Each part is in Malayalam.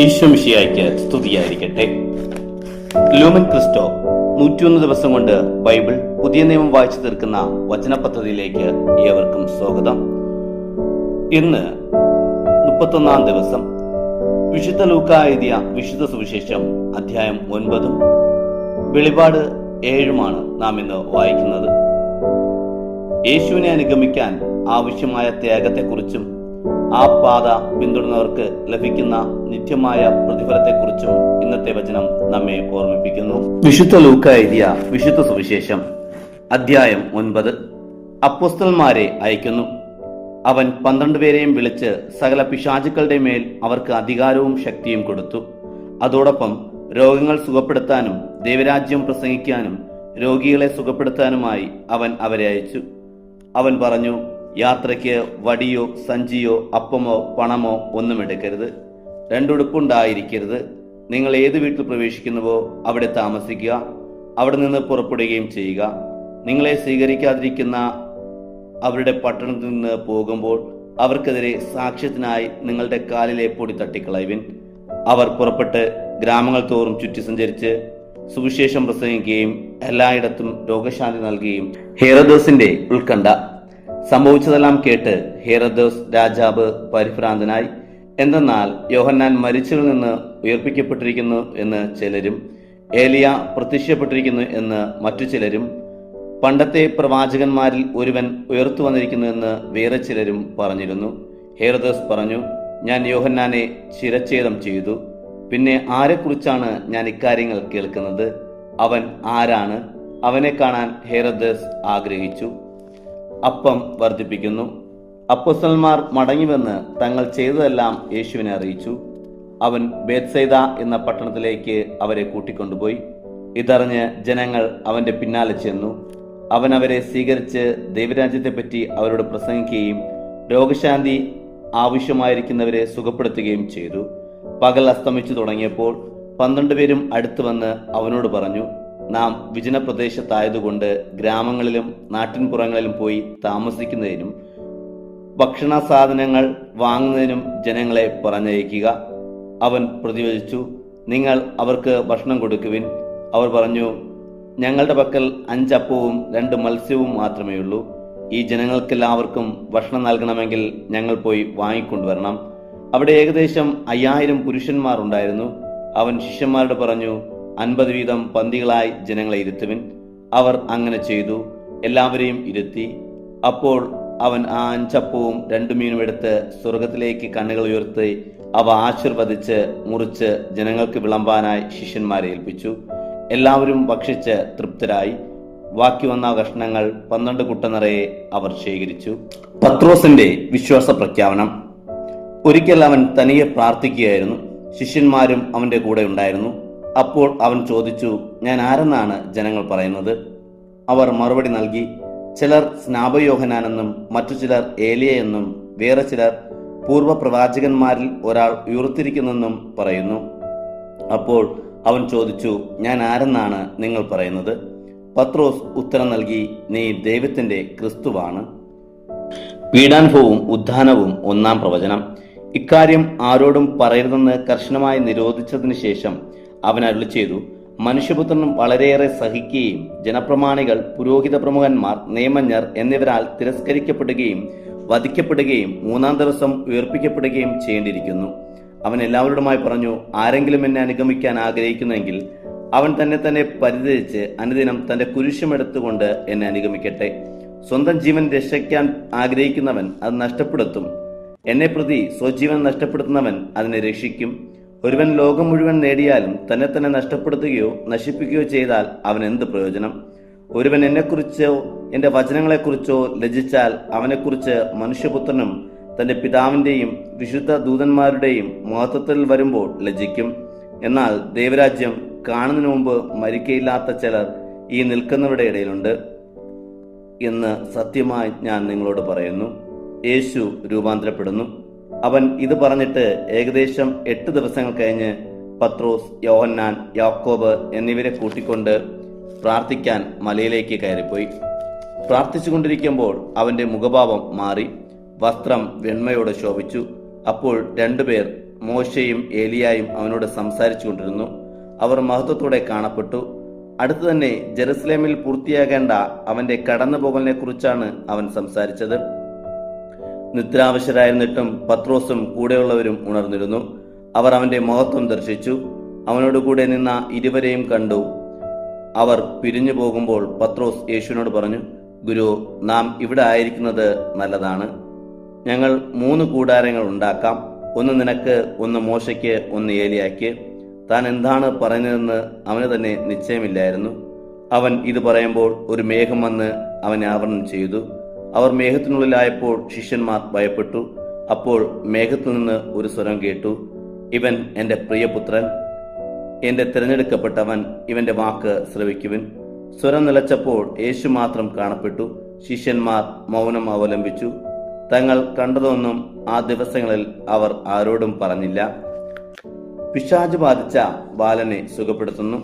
ഈശ്വമിഷിയായ്ക്ക് സ്തുതിയായിരിക്കട്ടെ. ലൂമൻ ക്രിസ്റ്റോ നൂറ്റിയൊന്ന് ദിവസം കൊണ്ട് ബൈബിൾ പുതിയ നിയമം വായിച്ചു തീർക്കുന്ന വചന പദ്ധതിയിലേക്ക് ഏവർക്കും സ്വാഗതം. ഇന്ന് മുപ്പത്തൊന്നാം ദിവസം വിശുദ്ധ ലൂക്ക എഴുതിയ വിശുദ്ധ സുവിശേഷം അധ്യായം ഒൻപതും വെളിപാട് ഏഴുമാണ് നാം ഇന്ന് വായിക്കുന്നത്. യേശുവിനെ അനുഗമിക്കാൻ ആവശ്യമായ ത്യാഗത്തെക്കുറിച്ചും ആ പാത പിന്തുടർന്നവർക്ക് ലഭിക്കുന്ന നിത്യമായ പ്രതിഫലത്തെക്കുറിച്ചും ഇന്നത്തെ വചനം നമ്മെ ഓർമ്മിപ്പിക്കുന്നു. വിശുദ്ധ ലൂക്ക എഴുതിയ വിശുദ്ധ സുവിശേഷം അധ്യായം ഒൻപത്. അപ്പോസ്തലന്മാരെ അയക്കുന്നു. അവൻ പന്ത്രണ്ട് പേരെയും വിളിച്ച് സകല പിശാചുക്കളുടെ മേൽ അവർക്ക് അധികാരവും ശക്തിയും കൊടുത്തു. അതോടൊപ്പം രോഗങ്ങൾ സുഖപ്പെടുത്താനും ദൈവരാജ്യം പ്രസംഗിക്കാനും രോഗികളെ സുഖപ്പെടുത്താനുമായി അവൻ അവരെ അയച്ചു. അവൻ പറഞ്ഞു യാത്രയ്ക്ക് വടിയോ സഞ്ചിയോ അപ്പമോ പണമോ ഒന്നും എടുക്കരുത്. രണ്ടുടുപ്പുണ്ടായിരിക്കരുത്. നിങ്ങൾ ഏത് വീട്ടിൽ പ്രവേശിക്കുന്നുവോ അവിടെ താമസിക്കുക. അവിടെ നിന്ന് പുറപ്പെടുകയും ചെയ്യുക. നിങ്ങളെ സ്വീകരിക്കാതിരിക്കുന്ന അവരുടെ പട്ടണത്തിൽ നിന്ന് പോകുമ്പോൾ അവർക്കെതിരെ സാക്ഷ്യത്തിനായി നിങ്ങളുടെ കാലിലെ പൊടി തട്ടിക്കളയവിൻ. അവർ പുറപ്പെട്ട് ഗ്രാമങ്ങൾ തോറും ചുറ്റി സഞ്ചരിച്ച് സുവിശേഷം പ്രസംഗിക്കുകയും എല്ലായിടത്തും രോഗശാന്തി നൽകുകയും ഹേറദോസിന്റെ ഉത്കണ്ഠ സംഭവിച്ചതെല്ലാം കേട്ട് ഹേറദോസ് രാജാവ് പരിഭ്രാന്തനായി. എന്തെന്നാൽ യോഹന്നാൻ മരിച്ചതിൽ നിന്ന് ഉയർപ്പിക്കപ്പെട്ടിരിക്കുന്നു എന്ന് ചിലരും ഏലിയ പ്രത്യക്ഷപ്പെട്ടിരിക്കുന്നു എന്ന് മറ്റു ചിലരും പണ്ടത്തെ പ്രവാചകന്മാരിൽ ഒരുവൻ ഉയർത്തു വന്നിരിക്കുന്നു എന്ന് വേറെ ചിലരും പറഞ്ഞിരുന്നു. ഹേറദോസ് പറഞ്ഞു ഞാൻ യോഹന്നാനെ ചിരച്ഛേദം ചെയ്തു. പിന്നെ ആരെക്കുറിച്ചാണ് ഞാൻ ഇക്കാര്യങ്ങൾ കേൾക്കുന്നത്? അവൻ ആരാണ്? അവനെ കാണാൻ ഹേറദേസ് ആഗ്രഹിച്ചു. അപ്പം വർദ്ധിപ്പിക്കുന്നു. അപ്പുസൽമാർ മടങ്ങിവന്ന് തങ്ങൾ ചെയ്തതെല്ലാം യേശുവിനെ അറിയിച്ചു. അവൻ ബേത്സൈദ എന്ന പട്ടണത്തിലേക്ക് അവരെ കൂട്ടിക്കൊണ്ടുപോയി. ഇതറിഞ്ഞ് ജനങ്ങൾ അവന്റെ പിന്നാലെ ചെന്നു. അവൻ അവരെ സ്വീകരിച്ച് ദൈവരാജ്യത്തെപ്പറ്റി അവരോട് പ്രസംഗിക്കുകയും രോഗശാന്തി ആവശ്യമായിരിക്കുന്നവരെ സുഖപ്പെടുത്തുകയും ചെയ്തു. പകൽ അസ്തമിച്ചു തുടങ്ങിയപ്പോൾ പന്ത്രണ്ട് പേരും അടുത്തു വന്ന് അവനോട് പറഞ്ഞു നാം വിജന പ്രദേശത്തായതുകൊണ്ട് ഗ്രാമങ്ങളിലും നാട്ടിൻപുറങ്ങളിലും പോയി താമസിക്കുന്നതിനും ഭക്ഷണ സാധനങ്ങൾ വാങ്ങുന്നതിനും ജനങ്ങളെ പറഞ്ഞയക്കുക. അവൻ പ്രതിവചിച്ചു നിങ്ങൾ അവർക്ക് ഭക്ഷണം കൊടുക്കുവിൻ. അവർ പറഞ്ഞു ഞങ്ങളുടെ പക്കൽ അഞ്ചപ്പവും രണ്ട് മത്സ്യവും മാത്രമേ ഉള്ളൂ. ഈ ജനങ്ങൾക്കെല്ലാവർക്കും ഭക്ഷണം നൽകണമെങ്കിൽ ഞങ്ങൾ പോയി വാങ്ങിക്കൊണ്ടുവരണം. അവിടെ ഏകദേശം അയ്യായിരം പുരുഷന്മാർ ഉണ്ടായിരുന്നു. അവൻ ശിഷ്യന്മാരോട് പറഞ്ഞു അൻപത് വീതം പന്തികളായി ജനങ്ങളെ ഇരുത്തുവിൻ. അവർ അങ്ങനെ ചെയ്തു. എല്ലാവരെയും ഇരുത്തി. അപ്പോൾ അവൻ ആ അഞ്ചപ്പവും രണ്ടു മീനും എടുത്ത് സ്വർഗത്തിലേക്ക് കണ്ണുകൾ ഉയർത്തി അവ ആശീർവദിച്ച് മുറിച്ച് ജനങ്ങൾക്ക് വിളമ്പാനായി ശിഷ്യന്മാരെ ഏൽപ്പിച്ചു. എല്ലാവരും ഭക്ഷിച്ച് തൃപ്തരായി. ബാക്കി വന്ന കഷ്ണങ്ങൾ പന്ത്രണ്ട് കുട്ട നിറയെ അവർ ശേഖരിച്ചു. പത്രോസിന്റെ വിശ്വാസ പ്രഖ്യാപനം. ഒരിക്കൽ അവൻ തനിയെ പ്രാർത്ഥിക്കുകയായിരുന്നു. ശിഷ്യന്മാരും അവന്റെ കൂടെ ഉണ്ടായിരുന്നു. അപ്പോൾ അവൻ ചോദിച്ചു ഞാൻ ആരെന്നാണ്? ജനങ്ങൾ പറയുന്നത്. അവർ മറുപടി നൽകി ചിലർ സ്നാപയോഹനാനെന്നും മറ്റു ചിലർ ഏലിയ എന്നും വേറെ ചിലർ പൂർവ പ്രവാചകന്മാരിൽ ഒരാൾ ഉയർത്തിരിക്കുന്നെന്നും പറയുന്നു. അപ്പോൾ അവൻ ചോദിച്ചു ഞാൻ ആരെന്നാണ്? നിങ്ങൾ പറയുന്നത്. പത്രോസ് ഉത്തരം നൽകി നീ ദൈവത്തിന്റെ ക്രിസ്തുവാണ്. പീഡാനുഭവവും ഉദ്ധാനവും ഒന്നാം പ്രവചനം. ഇക്കാര്യം ആരോടും പറയരുതെന്ന് കർശനമായി നിരോധിച്ചതിന് ശേഷം അവൻ അരുളി ചെയ്തു. മനുഷ്യപുത്രൻ വളരെയേറെ സഹിക്കുകയും ജനപ്രമാണികൾ പുരോഹിത പ്രമുഖന്മാർ നിയമജ്ഞർ എന്നിവരാൽ തിരസ്കരിക്കപ്പെടുകയും വധിക്കപ്പെടുകയും മൂന്നാം ദിവസം ഉയർപ്പിക്കപ്പെടുകയും ചെയ്യേണ്ടിയിരിക്കുന്നു. അവൻ എല്ലാവരോടുമായി പറഞ്ഞു ആരെങ്കിലും എന്നെ അനുഗമിക്കാൻ ആഗ്രഹിക്കുന്നെങ്കിൽ അവൻ തന്നെ തന്നെ പരിധരിച്ച് അനുദിനം തന്റെ കുരിശുമെടുത്തുകൊണ്ട് എന്നെ അനുഗമിക്കട്ടെ. സ്വന്തം ജീവൻ രക്ഷിക്കാൻ ആഗ്രഹിക്കുന്നവൻ അത് നഷ്ടപ്പെടുത്തും. എന്നെ പ്രതി സ്വജീവൻ നഷ്ടപ്പെടുത്തുന്നവൻ അതിനെ രക്ഷിക്കും. ഒരുവൻ ലോകം മുഴുവൻ നേടിയാലും തന്നെ തന്നെ നഷ്ടപ്പെടുത്തുകയോ നശിപ്പിക്കുകയോ ചെയ്താൽ അവൻ എന്ത് പ്രയോജനം? ഒരുവൻ എന്നെക്കുറിച്ചോ എന്റെ വചനങ്ങളെക്കുറിച്ചോ ലജിച്ചാൽ അവനെക്കുറിച്ച് മനുഷ്യപുത്രനും തന്റെ പിതാവിന്റെയും വിശുദ്ധ ദൂതന്മാരുടെയും മഹത്വത്തിൽ വരുമ്പോൾ ലജിക്കും എന്നാൽ ദൈവരാജ്യം കാണുന്നതിന് മുമ്പ് മരിക്കയില്ലാത്ത ചിലർ ഈ നിൽക്കുന്നവരുടെ ഇടയിലുണ്ട് എന്ന് സത്യമായി ഞാൻ നിങ്ങളോട് പറയുന്നു. യേശു രൂപാന്തരപ്പെടുന്നു. അവൻ ഇത് പറഞ്ഞിട്ട് ഏകദേശം എട്ട് ദിവസങ്ങൾ കഴിഞ്ഞ് പത്രോസ് യോഹന്നാൻ യാക്കോബ് എന്നിവരെ കൂട്ടിക്കൊണ്ട് പ്രാർത്ഥിക്കാൻ മലയിലേക്ക് കയറിപ്പോയി. പ്രാർത്ഥിച്ചുകൊണ്ടിരിക്കുമ്പോൾ അവന്റെ മുഖഭാവം മാറി വസ്ത്രം വെണ്മയോടെ ശോഭിച്ചു. അപ്പോൾ രണ്ടുപേർ മോശയും ഏലിയായും അവനോട് സംസാരിച്ചു കൊണ്ടിരുന്നു അവർ മഹത്വത്തോടെ കാണപ്പെട്ടു. അടുത്തു തന്നെ ജെറുസലേമിൽ പൂർത്തിയാകേണ്ട അവന്റെ കടന്നുപോകലിനെ കുറിച്ചാണ് അവൻ സംസാരിച്ചത്. നിദ്രാവശ്യരായിരുന്നിട്ടും പത്രോസും കൂടെയുള്ളവരും ഉണർന്നിരുന്നു. അവർ അവന്റെ മഹത്വം ദർശിച്ചു. അവനോട് കൂടെ നിന്ന ഇരുവരെയും കണ്ടു. അവർ പിരിഞ്ഞു പോകുമ്പോൾ പത്രോസ് യേശുവിനോട് പറഞ്ഞു ഗുരു നാം ഇവിടെ ആയിരിക്കുന്നത് നല്ലതാണ്. ഞങ്ങൾ മൂന്ന് കൂടാരങ്ങൾ ഉണ്ടാക്കാം. ഒന്ന് നിനക്ക് ഒന്ന് മോശയ്ക്ക് ഒന്ന് ഏലിയാക്ക് താൻ എന്താണ് പറഞ്ഞതെന്ന് അവന് തന്നെ നിശ്ചയമില്ലായിരുന്നു. അവൻ ഇത് പറയുമ്പോൾ ഒരു മേഘം വന്ന് അവനെ ആവരണം ചെയ്തു. അവർ മേഘത്തിനുള്ളിലായപ്പോൾ ശിഷ്യന്മാർ ഭയപ്പെട്ടു. അപ്പോൾ മേഘത്തിൽ നിന്ന് ഒരു സ്വരം കേട്ടു ഇവൻ എന്റെ പ്രിയപുത്രൻ. എന്റെ തിരഞ്ഞെടുക്കപ്പെട്ടവൻ ഇവന്റെ വാക്ക് ശ്രവിക്കുവിൻ. സ്വരം നിലച്ചപ്പോൾ യേശു മാത്രം കാണപ്പെട്ടു. ശിഷ്യന്മാർ മൗനം അവലംബിച്ചു. തങ്ങൾ കണ്ടതൊന്നും ആ ദിവസങ്ങളിൽ അവർ ആരോടും പറഞ്ഞില്ല. പിശാജ് ബാധിച്ച ബാലനെ സുഖപ്പെടുത്തുന്നു.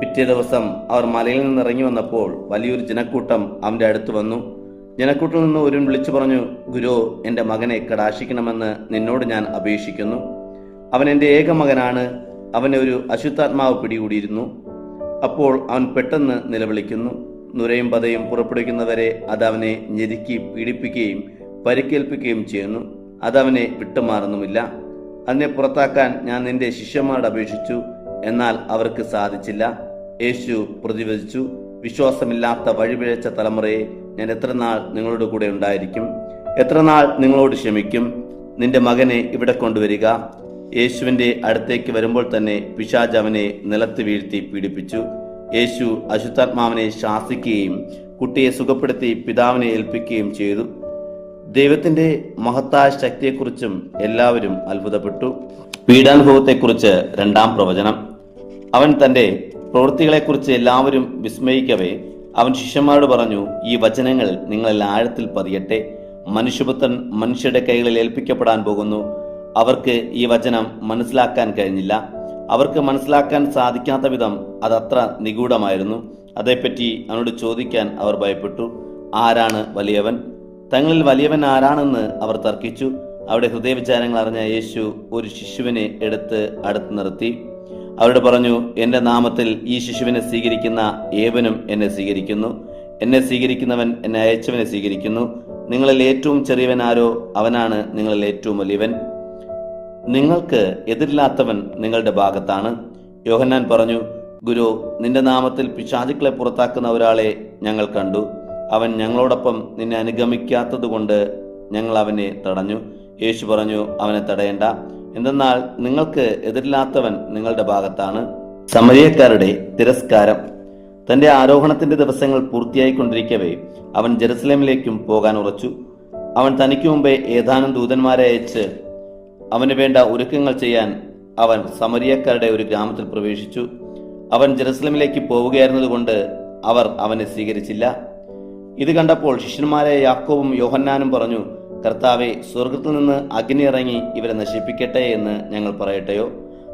പിറ്റേ ദിവസം അവർ മലയിൽ നിന്ന് ഇറങ്ങി വന്നപ്പോൾ വലിയൊരു ജനക്കൂട്ടം അവന്റെ അടുത്ത് വന്നു. ജനക്കൂട്ടിൽ നിന്ന് ഒരുവൻ വിളിച്ചു പറഞ്ഞു ഗുരു എന്റെ മകനെ കടാശിക്കണമെന്ന് നിന്നോട് ഞാൻ അപേക്ഷിക്കുന്നു. അവൻ എന്റെ ഏക മകനാണ്. അവനെ ഒരു അശുദ്ധാത്മാവ് പിടികൂടിയിരുന്നു. അപ്പോൾ അവൻ പെട്ടെന്ന് നിലവിളിക്കുന്നു. നുരയും പതയും പുറപ്പെടുവിക്കുന്നവരെ അത് അവനെ ഞെരുക്കി പീഡിപ്പിക്കുകയും പരിക്കേൽപ്പിക്കുകയും ചെയ്യുന്നു. അതവനെ വിട്ടുമാറുന്നുമില്ല. അതിനെ പുറത്താക്കാൻ ഞാൻ നിന്റെ ശിഷ്യന്മാരോട് അപേക്ഷിച്ചു. എന്നാൽ അവർക്ക് സാധിച്ചില്ല. യേശു പ്രതിവചിച്ചു. വിശ്വാസമില്ലാത്ത വഴിപിഴച്ച തലമുറയെ ഞാൻ എത്ര നാൾ നിങ്ങളുടെ കൂടെ ഉണ്ടായിരിക്കും? എത്ര നാൾ നിങ്ങളോട് ക്ഷമിക്കും? നിന്റെ മകനെ ഇവിടെ കൊണ്ടുവരിക. യേശുവിന്റെ അടുത്തേക്ക് വരുമ്പോൾ തന്നെ പിശാജ് അവനെ നിലത്ത് വീഴ്ത്തി പീഡിപ്പിച്ചു. യേശു അശുദ്ധാത്മാവിനെ ശാസിക്കുകയും കുട്ടിയെ സുഖപ്പെടുത്തി പിതാവിനെ ഏൽപ്പിക്കുകയും ചെയ്തു. ദൈവത്തിന്റെ മഹത്തായ ശക്തിയെക്കുറിച്ചും എല്ലാവരും അത്ഭുതപ്പെട്ടു. പീഡാനുഭവത്തെക്കുറിച്ച് രണ്ടാം പ്രവചനം. അവൻ തന്റെ പ്രവൃത്തികളെക്കുറിച്ച് എല്ലാവരും വിസ്മയിക്കവേ അവൻ ശിഷ്യന്മാരോട് പറഞ്ഞു ഈ വചനങ്ങൾ നിങ്ങളിൽ ആഴത്തിൽ പതിയട്ടെ. മനുഷ്യപുത്രൻ മനുഷ്യരുടെ കൈകളിൽ ഏൽപ്പിക്കപ്പെടാൻ പോകുന്നു. അവർക്ക് ഈ വചനം മനസ്സിലാക്കാൻ കഴിഞ്ഞില്ല. അവർക്ക് മനസ്സിലാക്കാൻ സാധിക്കാത്ത വിധം അതത്ര നിഗൂഢമായിരുന്നു. അതേപ്പറ്റി അവനോട് ചോദിക്കാൻ അവർ ഭയപ്പെട്ടു. ആരാണ് വലിയവൻ? തങ്ങളിൽ വലിയവൻ ആരാണെന്ന് അവർ തർക്കിച്ചു. അവിടെ ഹൃദയവിചാരങ്ങൾ അറിഞ്ഞ യേശു ഒരു ശിശുവിനെ എടുത്ത് അടുത്ത് നിർത്തി. അവരോട് പറഞ്ഞു എന്റെ നാമത്തിൽ ഈ ശിശുവിനെ സ്വീകരിക്കുന്ന ഏവനും എന്നെ സ്വീകരിക്കുന്നു. എന്നെ സ്വീകരിക്കുന്നവൻ എന്നെ അയച്ചവനെ സ്വീകരിക്കുന്നു. നിങ്ങളിൽ ഏറ്റവും ചെറിയവൻ ആരോ അവനാണ് നിങ്ങളിൽ ഏറ്റവും വലിയവൻ. നിങ്ങൾക്ക് എതിരില്ലാത്തവൻ നിങ്ങളുടെ ഭാഗത്താണ്. യോഹന്നാൻ പറഞ്ഞു ഗുരു നിന്റെ നാമത്തിൽ പിശാചുക്കളെ പുറത്താക്കുന്ന ഒരാളെ ഞങ്ങൾ കണ്ടു. അവൻ ഞങ്ങളോടൊപ്പം നിന്നെ അനുഗമിക്കാത്തതുകൊണ്ട് ഞങ്ങൾ അവനെ തടഞ്ഞു. യേശു പറഞ്ഞു അവനെ തടയണ്ട. എന്തെന്നാൽ നിങ്ങൾക്ക് എതിരില്ലാത്തവൻ നിങ്ങളുടെ ഭാഗത്താണ്. സമരിയക്കാരുടെ തിരസ്കാരം. തന്റെ ആരോഹണത്തിന്റെ ദിവസങ്ങൾ പൂർത്തിയായിക്കൊണ്ടിരിക്കവേ അവൻ ജെറുസലേമിലേക്കും പോകാൻ ഉറച്ചു. അവൻ തനിക്ക് മുമ്പേ ഏതാനും ദൂതന്മാരെ അയച്ച് അവന് വേണ്ട ഒരുക്കങ്ങൾ ചെയ്യാൻ അവൻ സമരിയക്കാരുടെ ഒരു ഗ്രാമത്തിൽ പ്രവേശിച്ചു. അവൻ ജെറുസലേമിലേക്ക് പോവുകയായിരുന്നതുകൊണ്ട് അവർ അവനെ സ്വീകരിച്ചില്ല. ഇത് കണ്ടപ്പോൾ ശിഷ്യന്മാരായ യാക്കോവും യോഹന്നാനും പറഞ്ഞു കർത്താവെ സ്വർഗത്തിൽ നിന്ന് അഗ്നി ഇറങ്ങി ഇവരെ നശിപ്പിക്കട്ടെ എന്ന് ഞങ്ങൾ പറയട്ടെയോ?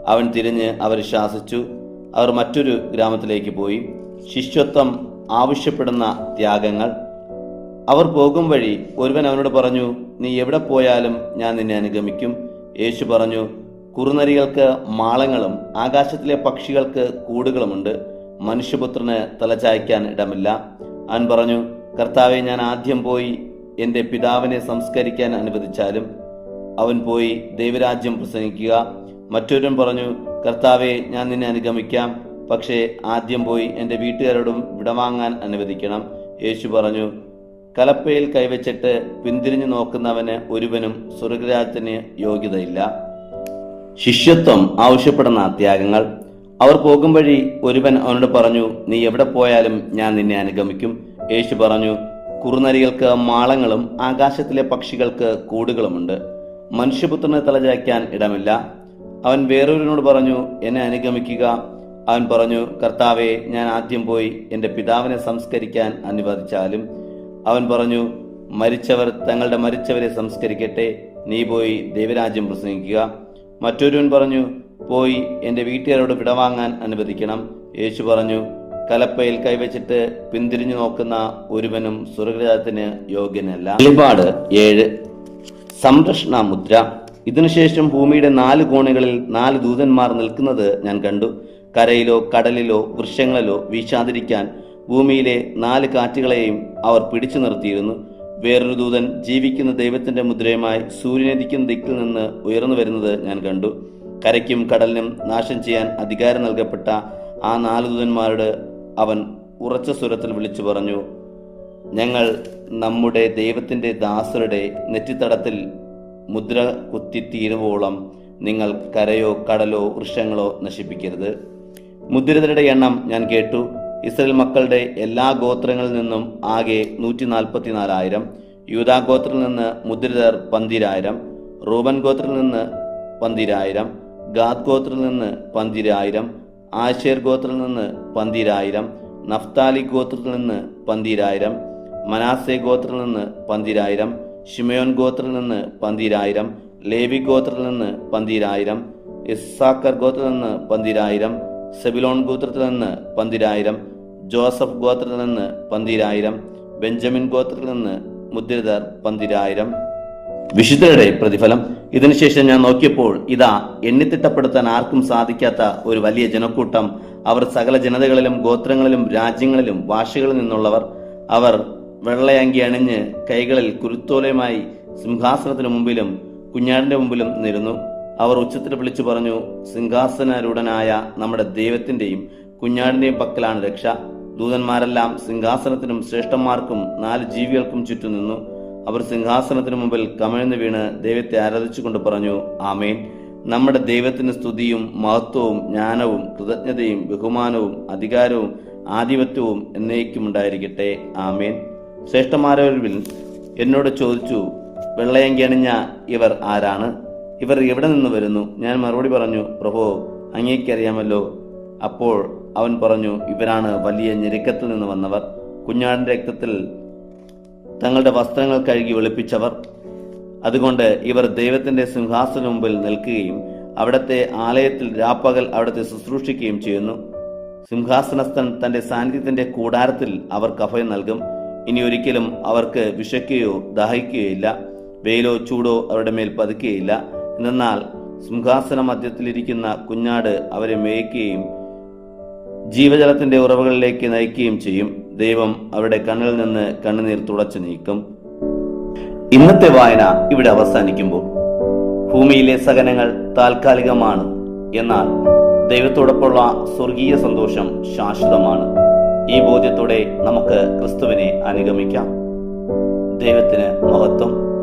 അവൻ തിരിഞ്ഞ് അവർ ശാസിച്ചു. അവർ മറ്റൊരു ഗ്രാമത്തിലേക്ക് പോയി. ശിഷ്യത്വം ആവശ്യപ്പെടുന്ന ത്യാഗങ്ങൾ. അവർ പോകും വഴി ഒരുവൻ അവനോട് പറഞ്ഞു നീ എവിടെ പോയാലും ഞാൻ നിന്നെ അനുഗമിക്കും. യേശു പറഞ്ഞു കുറുനരികൾക്ക് മാളങ്ങളും ആകാശത്തിലെ പക്ഷികൾക്ക് കൂടുകളുമുണ്ട് മനുഷ്യപുത്രന് തലചായ്ക്കാൻ ഇടമില്ല. അവൻ പറഞ്ഞു കർത്താവെ ഞാൻ ആദ്യം പോയി എന്റെ പിതാവിനെ സംസ്കരിക്കാൻ അനുവദിച്ചാലും അവൻ പോയി ദൈവരാജ്യം പ്രസംഗിക്കുക. മറ്റൊരുവൻ പറഞ്ഞു കർത്താവെ ഞാൻ നിന്നെ അനുഗമിക്കാം. പക്ഷേ ആദ്യം പോയി എന്റെ വീട്ടുകാരോടും വിടവാങ്ങാൻ അനുവദിക്കണം. യേശു പറഞ്ഞു കലപ്പയിൽ കൈവച്ചിട്ട് പിന്തിരിഞ്ഞു നോക്കുന്നവന് ഒരുവനും സ്വർഗരാജത്തിന് യോഗ്യതയില്ല. ശിഷ്യത്വം ആവശ്യപ്പെടുന്ന ത്യാഗങ്ങൾ. അവർ പോകും വഴി ഒരുവൻ അവനോട് പറഞ്ഞു നീ എവിടെ പോയാലും ഞാൻ നിന്നെ അനുഗമിക്കും. യേശു പറഞ്ഞു കുറുനരികൾക്ക് മാളങ്ങളും ആകാശത്തിലെ പക്ഷികൾക്ക് കൂടുകളുമുണ്ട്. മനുഷ്യപുത്രനെ തലചായ്ക്കാൻ ഇടമില്ല. അവൻ വേറൊരുവനോട് പറഞ്ഞു എന്നെ അനുഗമിക്കുക. അവൻ പറഞ്ഞു കർത്താവെ ഞാൻ ആദ്യം പോയി എന്റെ പിതാവിനെ സംസ്കരിക്കാൻ അനുവദിച്ചാലും. അവൻ പറഞ്ഞു മരിച്ചവർ തങ്ങളുടെ മരിച്ചവരെ സംസ്കരിക്കട്ടെ. നീ പോയി ദൈവരാജ്യം പ്രസംഗിക്കുക. മറ്റൊരുവൻ പറഞ്ഞു പോയി എന്റെ വീട്ടുകാരോട് വിടവാങ്ങാൻ അനുവദിക്കണം. യേശു പറഞ്ഞു കലപ്പയിൽ കൈവച്ചിട്ട് പിന്തിരിഞ്ഞു നോക്കുന്ന ഒരുവനും സ്വർഗരാജത്തിന് യോഗ്യനല്ല. വെളിപാട് ഏഴ്. സംരക്ഷണ മുദ്ര. ഇതിനുശേഷം ഭൂമിയുടെ നാല് കോണുകളിൽ നാല് ദൂതന്മാർ നിൽക്കുന്നത് ഞാൻ കണ്ടു. കരയിലോ കടലിലോ വൃക്ഷങ്ങളിലോ വീശാതിരിക്കാൻ ഭൂമിയിലെ നാല് കാറ്റുകളെയും അവർ പിടിച്ചു നിർത്തിയിരുന്നു. വേറൊരു ദൂതൻ ജീവിക്കുന്ന ദൈവത്തിന്റെ മുദ്രയുമായി സൂര്യനദിക്കുന്ന ദിക്കിൽ നിന്ന് ഉയർന്നു വരുന്നത് ഞാൻ കണ്ടു. കരയ്ക്കും കടലിനും നാശം ചെയ്യാൻ അധികാരം നൽകപ്പെട്ട ആ നാല് ദൂതന്മാരോട് അവൻ ഉറച്ച സ്വരത്തിൽ വിളിച്ചു പറഞ്ഞു ഞങ്ങൾ നമ്മുടെ ദൈവത്തിന്റെ ദാസരുടെ നെറ്റിത്തടത്തിൽ മുദ്ര കുത്തിത്തീരുവോളം നിങ്ങൾ കരയോ കടലോ വൃക്ഷങ്ങളോ നശിപ്പിക്കരുത്. മുദ്രിതരുടെ എണ്ണം ഞാൻ കേട്ടു. ഇസ്രയേൽ മക്കളുടെ എല്ലാ ഗോത്രങ്ങളിൽ നിന്നും ആകെ നൂറ്റി നാൽപ്പത്തിനാലായിരം യൂതാ ഗോത്രത്തിൽ നിന്ന് മുദ്രിതർ പന്തിരായിരം റൂബൻ ഗോത്രത്തിൽ നിന്ന് പന്തിരായിരം ഗാദ് ഗോത്രത്തിൽ നിന്ന് പന്തിരായിരം ആശേർ ഗോത്രത്തിൽ നിന്ന് പന്തിരായിരം നഫ്താലി ഗോത്രത്തിൽ നിന്ന് പന്തിരായിരം മനാസെ ഗോത്രത്തിൽ നിന്ന് പന്തിരായിരം ഷിമയോൻ ഗോത്രത്തിൽ നിന്ന് പന്തിരായിരം ലേവി ഗോത്രത്തിൽ നിന്ന് പന്തിരായിരം ഇസാക്കർ ഗോത്രത്തിൽ നിന്ന് പന്തിരായിരം സെബിലോൺ ഗോത്രത്തിൽ നിന്ന് പന്തിരായിരം ജോസഫ് ഗോത്രത്തിൽ നിന്ന് പന്തിരായിരം ബെഞ്ചമിൻ ഗോത്രത്തിൽ നിന്ന് മുദ്രിതർ പന്തിരായിരം വിശുദ്ധരുടെ പ്രതിഫലം. ഇതിനുശേഷം ഞാൻ നോക്കിയപ്പോൾ ഇതാ എണ്ണിത്തിട്ടപ്പെടുത്താൻ ആർക്കും സാധിക്കാത്ത ഒരു വലിയ ജനക്കൂട്ടം. അവർ സകല ജനതകളിലും ഗോത്രങ്ങളിലും രാജ്യങ്ങളിലും ഭാഷകളിൽ നിന്നുള്ളവർ. അവർ വെള്ളയങ്കി അണിഞ്ഞ് കൈകളിൽ കുരുത്തോലയുമായി സിംഹാസനത്തിന് മുമ്പിലും കുഞ്ഞാടിന്റെ മുമ്പിലും നിരുന്നു അവർ ഉച്ചത്തിൽ വിളിച്ചു പറഞ്ഞു സിംഹാസനരൂഢനായ നമ്മുടെ ദൈവത്തിന്റെയും കുഞ്ഞാടിന്റെയും പക്കലാണ് രക്ഷ. ദൂതന്മാരെല്ലാം സിംഹാസനത്തിനും ശ്രേഷ്ഠന്മാർക്കും നാല് ജീവികൾക്കും ചുറ്റും നിന്നു. അവർ സിംഹാസനത്തിനു മുമ്പിൽ കമിഴ്ന്നു വീണ് ദൈവത്തെ ആരാധിച്ചുകൊണ്ട് പറഞ്ഞു ആമേൻ. നമ്മുടെ ദൈവത്തിന് സ്തുതിയും മഹത്വവും ജ്ഞാനവും കൃതജ്ഞതയും ബഹുമാനവും അധികാരവും ആധിപത്യവും എന്നേക്കും ഉണ്ടായിരിക്കട്ടെ ആമേൻ ശ്രേഷ്ഠമാരവിൽ എന്നോട് ചോദിച്ചു വെള്ളയങ്കി അണിഞ്ഞ ഇവർ ആരാണ്? ഇവർ എവിടെ നിന്ന് വരുന്നു? ഞാൻ മറുപടി പറഞ്ഞു പ്രഭോ അങ്ങേക്കറിയാമല്ലോ അപ്പോൾ അവൻ പറഞ്ഞു ഇവരാണ് വലിയ ഞെരുക്കത്തിൽ നിന്ന് വന്നവർ. കുഞ്ഞാടിന്റെ രക്തത്തിൽ തങ്ങളുടെ വസ്ത്രങ്ങൾ കഴുകി വെളുപ്പിച്ചവർ. അതുകൊണ്ട് ഇവർ ദൈവത്തിന്റെ സിംഹാസന മുമ്പിൽ നിൽക്കുകയും അവിടത്തെ ആലയത്തിൽ രാപ്പകൽ അവിടത്തെ ശുശ്രൂഷിക്കുകയും ചെയ്യുന്നു. സിംഹാസനസ്ഥൻ തന്റെ സാന്നിധ്യത്തിന്റെ കൂടാരത്തിൽ അവർ കഫയം നൽകും. ഇനി ഒരിക്കലും അവർക്ക് വിശക്കുകയോ ദാഹിക്കുകയോ ഇല്ല. വെയിലോ ചൂടോ അവരുടെ മേൽ പതുക്കുകയില്ല. എന്നാൽ സിംഹാസന മധ്യത്തിലിരിക്കുന്ന കുഞ്ഞാട് അവരെ മേയ്ക്കുകയും ജീവജലത്തിന്റെ ഉറവുകളിലേക്ക് നയിക്കുകയും ചെയ്യും. ദൈവം അവരുടെ കണ്ണിൽ നിന്ന് കണ്ണുനീർ തുടച്ചു നീക്കും. ഇന്നത്തെ വായന ഇവിടെ അവസാനിക്കുമ്പോൾ ഭൂമിയിലെ സഹനങ്ങൾ താൽക്കാലികമാണ് എന്നാൽ ദൈവത്തോടൊപ്പമുള്ള സ്വർഗീയ സന്തോഷം ശാശ്വതമാണ്. ഈ ബോധ്യത്തോടെ നമുക്ക് ക്രിസ്തുവിനെ അനുഗമിക്കാം. ദൈവത്തിന് മഹത്വം.